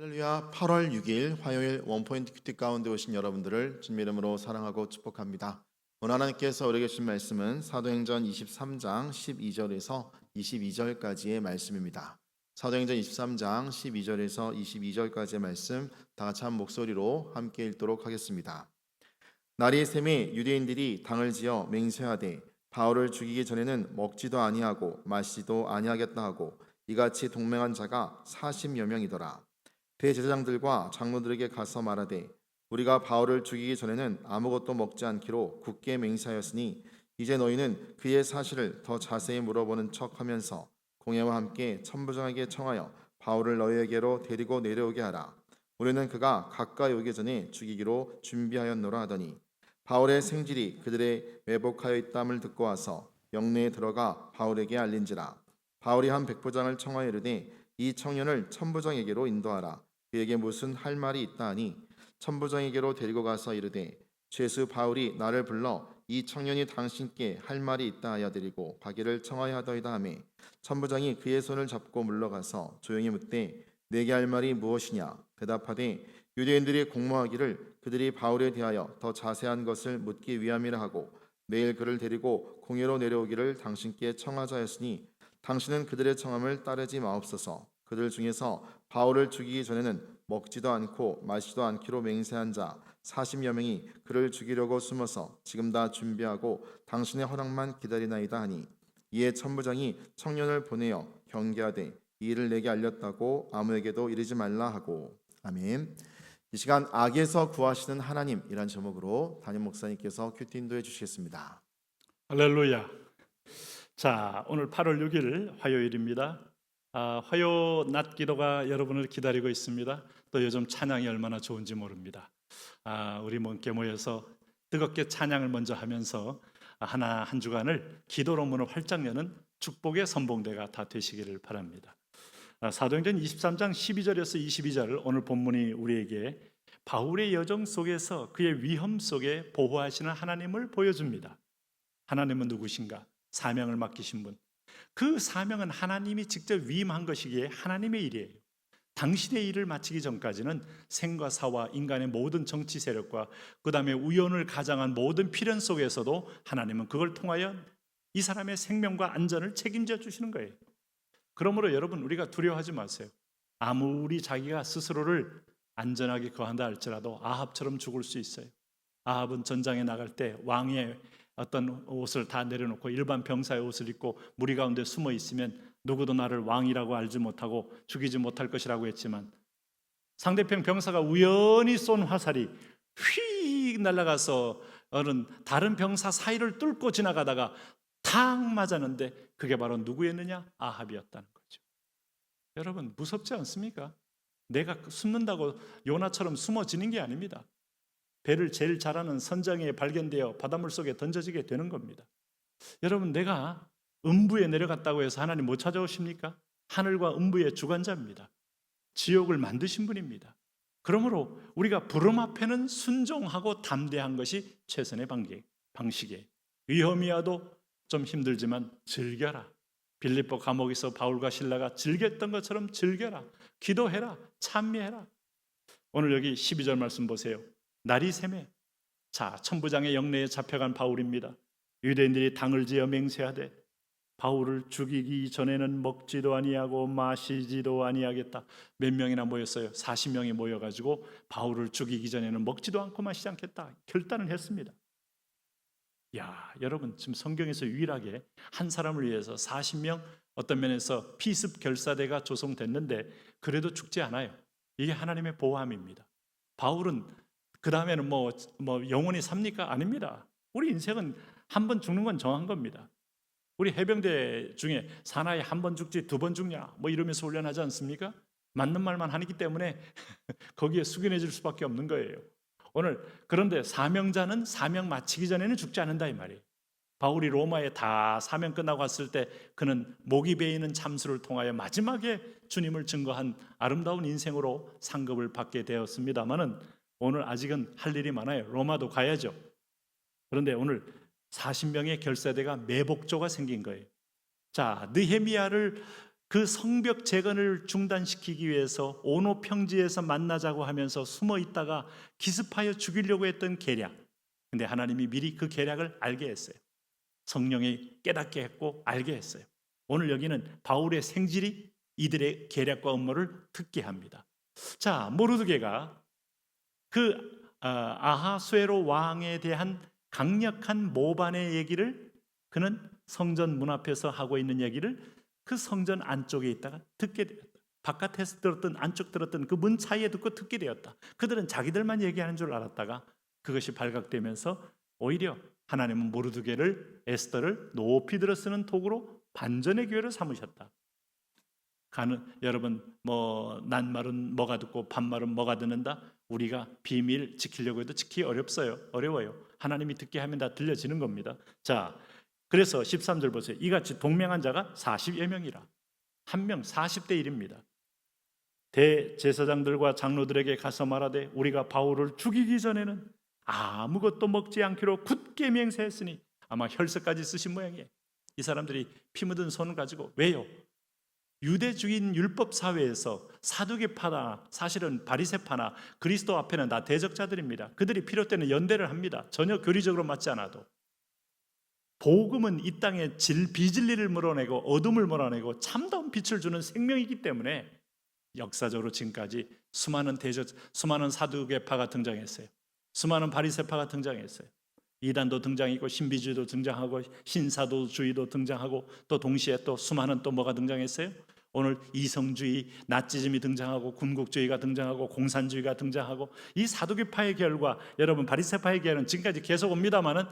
할렐루야 8월 6일 화요일 원포인트 큐티 가운데 오신 여러분들을 주님 이름으로 사랑하고 축복합니다. 오늘 하나님께서 우리에게 주신 말씀은 사도행전 23장 12절에서 22절까지의 말씀입니다. 사도행전 23장 12절에서 22절까지의 말씀 다 같이 한 목소리로 함께 읽도록 하겠습니다. 날이 샘에 유대인들이 당을 지어 맹세하되 바울을 죽이기 전에는 먹지도 아니하고 마시지도 아니하겠다 하고 이같이 동맹한 자가 40여 명이더라. 대제사장들과 장로들에게 가서 말하되 우리가 바울을 죽이기 전에는 아무것도 먹지 않기로 굳게 맹세하였으니 이제 너희는 그의 사실을 더 자세히 물어보는 척하면서 공예와 함께 천부장에게 청하여 바울을 너희에게로 데리고 내려오게 하라. 우리는 그가 가까이 오기 전에 죽이기로 준비하였노라 하더니 바울의 생질이 그들의 매복하여 있담을 듣고 와서 영내에 들어가 바울에게 알린지라 바울이 한 백부장을 청하여 이르되 이 청년을 천부장에게로 인도하라 그에게 무슨 할 말이 있다 하니 천부장에게로 데리고 가서 이르되 죄수 바울이 나를 불러 이 청년이 당신께 할 말이 있다 하여 드리고 가기를 청하여 하더이다 하매 천부장이 그의 손을 잡고 물러가서 조용히 묻되 내게 할 말이 무엇이냐? 대답하되 유대인들이 공모하기를 그들이 바울에 대하여 더 자세한 것을 묻기 위함이라 하고 내일 그를 데리고 공회로 내려오기를 당신께 청하자 했으니 당신은 그들의 청함을 따르지 마옵소서 그들 중에서 바울을 죽이기 전에는 먹지도 않고 마시지도 않기로 맹세한 자 40여 명이 그를 죽이려고 숨어서 지금 다 준비하고 당신의 허락만 기다리나이다 하니 이에 천부장이 청년을 보내어 경계하되 이 일을 내게 알렸다고 아무에게도 이르지 말라 하고 아멘. 이 시간 악에서 구하시는 하나님이란 제목으로 담임 목사님께서 큐티 인도해 주시겠습니다. 할렐루야. 자, 오늘 8월 6일 화요일입니다. 아, 화요 낮 기도가 여러분을 기다리고 있습니다. 또 요즘 찬양이 얼마나 좋은지 모릅니다. 아, 우리 함께 모여서 뜨겁게 찬양을 먼저 하면서 하나 한 주간을 기도로 문을 활짝 여는 축복의 선봉대가 다 되시기를 바랍니다. 아, 사도행전 23장 12절에서 22절 오늘 본문이 우리에게 바울의 여정 속에서 그의 위험 속에 보호하시는 하나님을 보여줍니다. 하나님은 누구신가? 사명을 맡기신 분. 그 사명은 하나님이 직접 위임한 것이기에 하나님의 일이에요. 당신의 일을 마치기 전까지는 생과 사와 인간의 모든 정치 세력과 그 다음에 우연을 가장한 모든 필연 속에서도 하나님은 그걸 통하여 이 사람의 생명과 안전을 책임져 주시는 거예요. 그러므로 여러분 우리가 두려워하지 마세요. 아무리 자기가 스스로를 안전하게 거한다 할지라도 아합처럼 죽을 수 있어요. 아합은 전장에 나갈 때 왕의 어떤 옷을 다 내려놓고 일반 병사의 옷을 입고 무리 가운데 숨어 있으면 누구도 나를 왕이라고 알지 못하고 죽이지 못할 것이라고 했지만 상대편 병사가 우연히 쏜 화살이 휙 날아가서 어른 다른 병사 사이를 뚫고 지나가다가 탁 맞았는데 그게 바로 누구였느냐? 아합이었다는 거죠. 여러분 무섭지 않습니까? 내가 숨는다고 요나처럼 숨어지는 게 아닙니다. 배를 제일 잘하는 선장에 발견되어 바닷물 속에 던져지게 되는 겁니다. 여러분 내가 음부에 내려갔다고 해서 하나님 못 찾아오십니까? 하늘과 음부의 주관자입니다. 지옥을 만드신 분입니다. 그러므로 우리가 부름 앞에는 순종하고 담대한 것이 최선의 방식이에요. 위험이 와도 좀 힘들지만 즐겨라. 빌립보 감옥에서 바울과 신라가 즐겼던 것처럼 즐겨라. 기도해라. 찬미해라. 오늘 여기 12절 말씀 보세요. 날이 샘에 자 천부장의 영내에 잡혀간 바울입니다. 유대인들이 당을 지어 맹세하되 바울을 죽이기 전에는 먹지도 아니하고 마시지도 아니하겠다. 몇 명이나 모였어요? 40명이 모여 가지고 바울을 죽이기 전에는 먹지도 않고 마시지 않겠다. 결단을 했습니다. 야, 여러분 지금 성경에서 유일하게 한 사람을 위해서 40명 어떤 면에서 피습 결사대가 조성됐는데 그래도 죽지 않아요. 이게 하나님의 보호함입니다. 바울은 그 다음에는 뭐, 뭐 영원히 삽니까? 아닙니다. 우리 인생은 한 번 죽는 건 정한 겁니다. 우리 해병대 중에 사나이 한 번 죽지 두 번 죽냐? 뭐 이러면서 훈련하지 않습니까? 맞는 말만 하기 때문에 거기에 숙연해질 수밖에 없는 거예요. 오늘 그런데 사명자는 사명 마치기 전에는 죽지 않는다 이 말이에요. 바울이 로마에 다 사명 끝나고 왔을 때 그는 목이 베이는 참수를 통하여 마지막에 주님을 증거한 아름다운 인생으로 상급을 받게 되었습니다만은 오늘 아직은 할 일이 많아요. 로마도 가야죠. 그런데 오늘 40명의 결사대가 매복조가 생긴 거예요. 자, 느헤미야를 그 성벽 재건을 중단시키기 위해서 오노 평지에서 만나자고 하면서 숨어 있다가 기습하여 죽이려고 했던 계략. 근데 하나님이 미리 그 계략을 알게 했어요. 성령이 깨닫게 했고 알게 했어요. 오늘 여기는 바울의 생질이 이들의 계략과 음모를 듣게 합니다. 자, 모르드게가 그 아, 아하수에로 왕에 대한 강력한 모반의 얘기를 그는 성전 문 앞에서 하고 있는 얘기를 그 성전 안쪽에 있다가 듣게 되었다. 바깥에서 들었던 안쪽 들었던 그문 차이에 듣고 듣게 되었다. 그들은 자기들만 얘기하는 줄 알았다가 그것이 발각되면서 오히려 하나님은 모르드게를 에스더를 높이 들어 쓰는 도구로 반전의 기회를 삼으셨다. 가는 여러분 뭐 낱말은 뭐가 듣고 반말은 뭐가 듣는다. 우리가 비밀 지키려고 해도 지키기 어렵어요. 어려워요. 하나님이 듣게 하면 다 들려지는 겁니다. 자, 그래서 13절 보세요. 이같이 동명한 자가 40여 명이라. 한 명 40대 1입니다. 대제사장들과 장로들에게 가서 말하되 우리가 바울을 죽이기 전에는 아무것도 먹지 않기로 굳게 맹세했으니 아마 혈서까지 쓰신 모양이에요. 이 사람들이 피 묻은 손을 가지고 왜요? 유대주인 율법 사회에서 사두개파나 사실은 바리새파나 그리스도 앞에는 다 대적자들입니다. 그들이 필요 때는 연대를 합니다. 전혀 교리적으로 맞지 않아도 복음은 이 땅에 질 비진리를 물어내고 어둠을 몰아내고 참다운 빛을 주는 생명이기 때문에 역사적으로 지금까지 수많은 대적 수많은 사두개파가 등장했어요. 수많은 바리새파가 등장했어요. 이단도 등장했고 신비주의도 등장하고 신사도주의도 등장하고 또 동시에 또 수많은 또 뭐가 등장했어요? 오늘 이성주의, 나치즘이 등장하고 군국주의가 등장하고 공산주의가 등장하고 이 사두개파의 결과 여러분 바리새파의 계열은 지금까지 계속 옵니다만은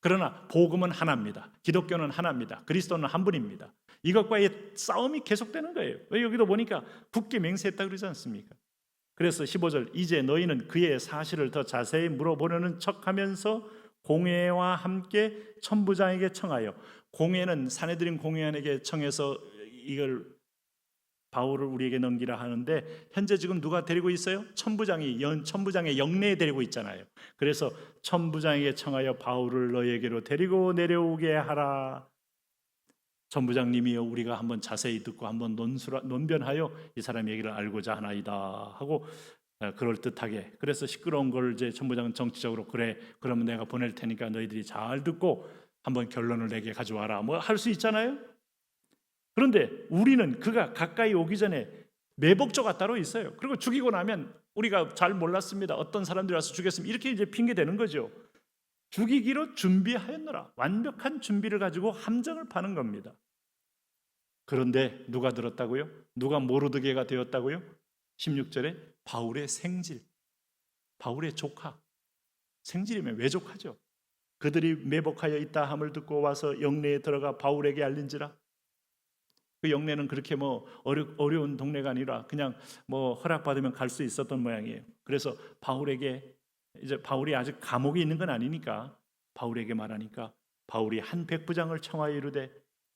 그러나 복음은 하나입니다. 기독교는 하나입니다. 그리스도는 한 분입니다. 이것과의 싸움이 계속되는 거예요. 왜 여기도 보니까 굳게 맹세했다 그러지 않습니까? 그래서 15절 이제 너희는 그의 사실을 더 자세히 물어보려는 척하면서 공회와 함께 천부장에게 청하여 공회는 사내들인 공회원에게 청해서 이걸 바울을 우리에게 넘기라 하는데 현재 지금 누가 데리고 있어요? 천부장이 연 천부장의 영내에 데리고 있잖아요. 그래서 천부장에게 청하여 바울을 너에게로 데리고 내려오게 하라. 천부장님이여 우리가 한번 자세히 듣고 한번 논수라, 논변하여 이 사람 얘기를 알고자 하나이다 하고 어, 그럴 듯하게 그래서 시끄러운 걸 이제 천부장은 정치적으로 그래 그러면 내가 보낼 테니까 너희들이 잘 듣고 한번 결론을 내게 가져와라 뭐 할 수 있잖아요. 그런데 우리는 그가 가까이 오기 전에 매복조가 따로 있어요. 그리고 죽이고 나면 우리가 잘 몰랐습니다. 어떤 사람들이 와서 죽였으면 이렇게 이제 핑계 대는 거죠. 죽이기로 준비하였노라. 완벽한 준비를 가지고 함정을 파는 겁니다. 그런데 누가 들었다고요? 누가 모르드게가 되었다고요? 16절에 바울의 생질, 바울의 조카. 생질이면 왜 조카죠? 그들이 매복하여 있다 함을 듣고 와서 영내에 들어가 바울에게 알린지라 그 영내는 그렇게 뭐 어려, 어려운 동네가 아니라 그냥 뭐 허락받으면 갈 수 있었던 모양이에요. 그래서 바울에게 이제 바울이 아직 감옥에 있는 건 아니니까 바울에게 말하니까 바울이 한 백부장을 청하여 이르되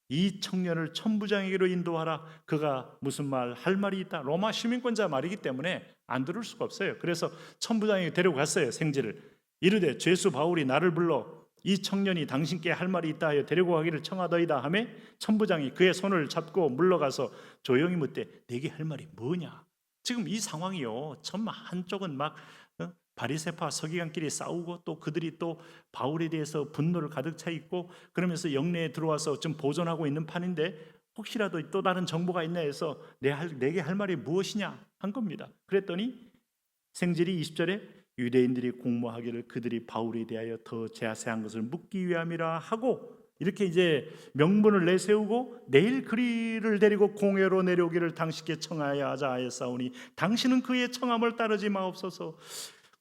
이 청년을 천부장에게로 인도하라. 그가 무슨 말 할 말이 있다. 로마 시민권자 말이기 때문에 안 들을 수가 없어요. 그래서 천부장에게 데려갔어요. 생지를 이르되 죄수 바울이 나를 불러 이 청년이 당신께 할 말이 있다 하여 데리고 가기를 청하더이다 하매 천부장이 그의 손을 잡고 물러가서 조용히 묻되 내게 할 말이 뭐냐 지금 이 상황이요 참 한쪽은 막 어? 바리새파 서기관끼리 싸우고 또 그들이 또 바울에 대해서 분노를 가득 차 있고 그러면서 영내에 들어와서 좀 보존하고 있는 판인데 혹시라도 또 다른 정보가 있나 해서 내 할, 내게 할 말이 무엇이냐 한 겁니다. 그랬더니 생질이 20절에 유대인들이 공모하기를 그들이 바울에 대하여 더 자세한 것을 묻기 위함이라 하고 이렇게 이제 명분을 내세우고 내일 그리를 데리고 공회로 내려오기를 당신께 청하여 하자 하였사오니 당신은 그의 청함을 따르지 마옵소서.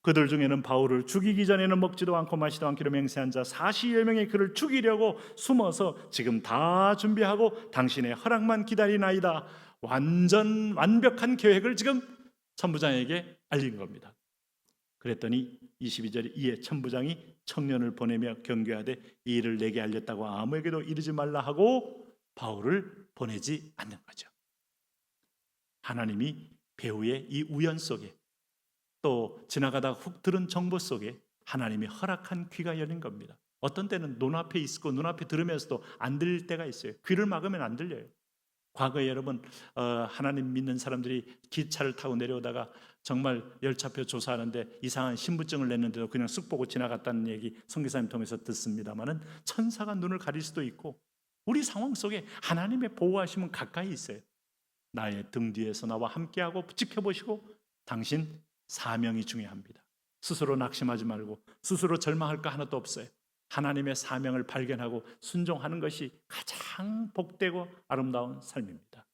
그들 중에는 바울을 죽이기 전에는 먹지도 않고 마시도 않기로 맹세한 자 40여 명이 그를 죽이려고 숨어서 지금 다 준비하고 당신의 허락만 기다리나이다 완전 완벽한 계획을 지금 천부장에게 알린 겁니다 그랬더니 22절에 이에 천부장이 청년을 보내며 경계하되 이 일을 내게 알렸다고 아무에게도 이르지 말라 하고 바울을 보내지 않는 거죠. 하나님이 배우의 이 우연 속에 또 지나가다 훅 들은 정보 속에 하나님이 허락한 귀가 열린 겁니다. 어떤 때는 눈앞에 있고 눈앞에 들으면서도 안 들릴 때가 있어요. 귀를 막으면 안 들려요. 과거에 여러분 어, 하나님 믿는 사람들이 기차를 타고 내려오다가 정말 열차표 조사하는데 이상한 신분증을 냈는데도 그냥 쓱 보고 지나갔다는 얘기 성기사님 통해서 듣습니다만은 천사가 눈을 가릴 수도 있고 우리 상황 속에 하나님의 보호하심은 가까이 있어요. 나의 등 뒤에서 나와 함께하고 지켜보시고 당신 사명이 중요합니다. 스스로 낙심하지 말고 스스로 절망할 거 하나도 없어요. 하나님의 사명을 발견하고 순종하는 것이 가장 복되고 아름다운 삶입니다.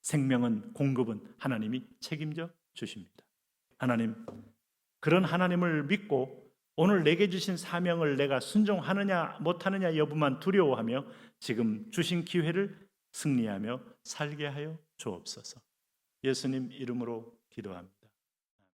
생명은 공급은 하나님이 책임져 주십니다. 하나님, 그런 하나님을 믿고 오늘 내게 주신 사명을 내가 순종하느냐 못하느냐 여부만 두려워하며 지금 주신 기회를 승리하며 살게 하여 주옵소서. 예수님 이름으로 기도합니다.